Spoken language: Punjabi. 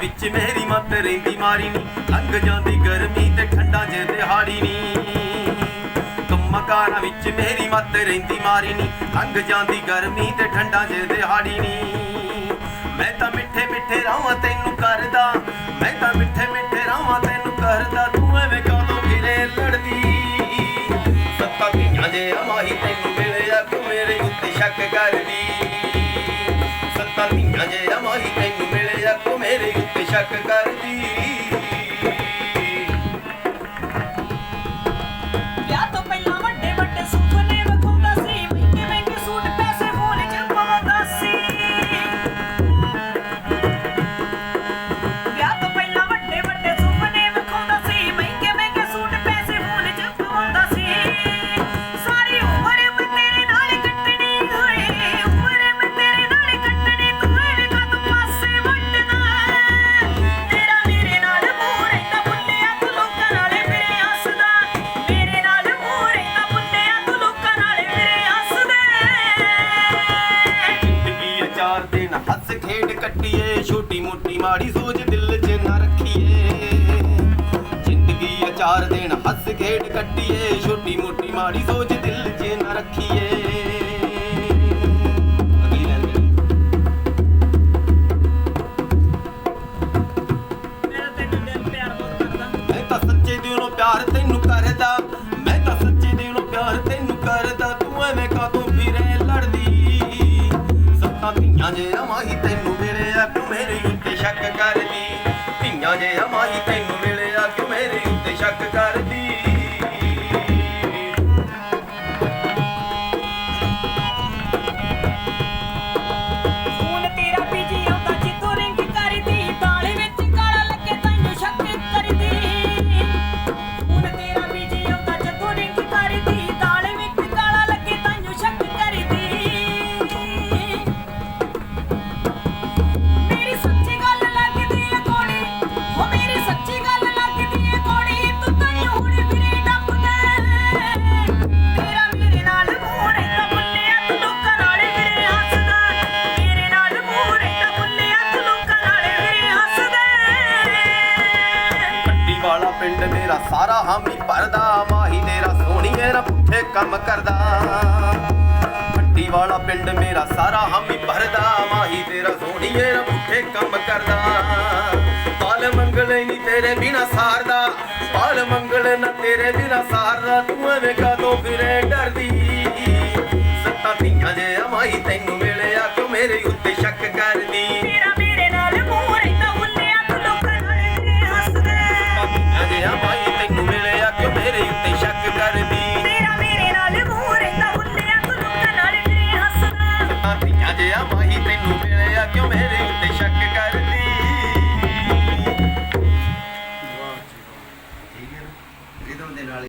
ਵਿੱਚ ਮੇਰੀ ਮੱਤ ਰਹਿੰਦੀ ਮਾਰੀ ਨੀ। ਲੰਘ ਜਾਂਦੀ ਗਰਮੀ ਤੇ ਠੰਡਾ ਜੇ ਦਿਹਾੜੀ ਨੀ। ਕੰਮਾਂ ਵਿੱਚ ਮੇਰੀ ਮੱਤ ਰਹਿੰਦੀ ਮਾਰੀ ਨੀ। ਲੰਘ ਜਾਂਦੀ ਗਰਮੀ ਤੇ ਠੰਡਾ ਜੇ ਦਿਹਾੜੀ ਨੀ। ਮੈਂ ਤਾਂ ਮਿੱਠੇ ਮਿੱਠੇ ਰਾਵਾਂ ਤੈਨੂੰ ਕਰਦਾ। ਮੈਂ ਤਾਂ ਮਿੱਠੇ ਮਿੱਠੇ ਰਾਵਾਂ ਤੈਨੂੰ ਕਰਦਾ। ਤੂੰ ਐਵੇਂ ਕਾਹਦੋਂ ਫਿਰੇ ਲੜਦੀ? ਸੱਤਾ ਧੀਆਂ ਜੇ ਮਾਹੀ ਤੈਨੂੰ ਮਿਲਿਆ, ਤੂੰ ਮੇਰੇ ਉੱਤੇ ਸ਼ੱਕ ਕਰਦੀ। ਸੱਤਾ ਜੇ ਮਾਹੀ ਤੈਨੂੰ ਮਿਲਿਆ ਤੂੰ ਮੇਰੇ ਉੱਤੇ ਸ਼ੱਕ ਕਰਦੀ। ਮੋਟੀ ਮਾੜੀ ਸੋਚ ਦਿਲ 'ਚ ਨਾ ਰੱਖੀਏ। ਜ਼ਿੰਦਗੀ ਇਹ ਚਾਰ ਦਿਨ ਹੱਸ ਖੇਡ ਕੱਟੀਏ। ਛੋਟੀ ਮੋਟੀ ਮਾੜੀ ਸੋਚ ਦਿਲ 'ਚ ਨਾ ਰੱਖੀਏ। ਪਿਆਰ ਬਹੁਤ ਕਰਦਾ। ਮੈਂ ਤਾਂ ਸੱਚੇ ਦਿਲੋਂ ਪਿਆਰ ਤੈਨੂੰ ਕਰਦਾ। ਮੈਂ ਤਾਂ ਸੱਚੇ ਦਿਲੋਂ ਪਿਆਰ ਤੈਨੂੰ ਕਰਦਾ। ਤੂੰ ਐਵੇਂ ਕਾਹਤੋਂ ਫਿਰੇ ਲੜਦੀ? ਸੱਤਾਂ ਧੀਆਂ ਜੇ ਮਾਹੀ ਤੈਨੂੰ ਤੈਨੂੰ ਮਿਲਿਆ ਕਿ ਮੇਰੇ ਉੱਤੇ ਸ਼ੱਕ ਕਰਦੀ ਪਿੰਡ ਸਾਰਾ ਹਾਮੀ ਭਰਦਾ, ਮਾਹੀ ਤੇਰਾ ਸੋਹਣੀਏ ਨਾ ਪੁੱਠੇ ਕੰਮ ਕਰਦਾ। ਕੱਟੀ ਵਾਲਾ ਪਿੰਡ ਮੇਰਾ ਸਾਰਾ ਹਾਮੀ ਭਰਦਾ, ਮਾਹੀ ਤੇਰਾ ਸੋਹਣੀਏ ਨਾ ਪੁੱਠੇ ਕੰਮ ਕਰਦਾ। ਪਾਲ ਮੰਗਲੇ ਨਹੀਂ ਤੇਰੇ ਬਿਨਾ ਸਾਰਦਾ ਪਾਲ ਮੰਗਲੇ ਨਾ ਤੇਰੇ ਬਿਨਾ ਸਾਰਦਾ, ਤੂੰ ਐਵੇਂ ਕਾਦੋਂ ਫਿਰੇ ਡਰਦੀ? ਸੱਤਾ ਧੀਆਂ ਜੇ ਮਾਹੀ ਤੈਨੂੰ ਮਿਲਿਆ ਤੂੰ ਮੇਰੇ ਉੱਤੇ ਸ਼ੱਕ ਕਰਦੀ?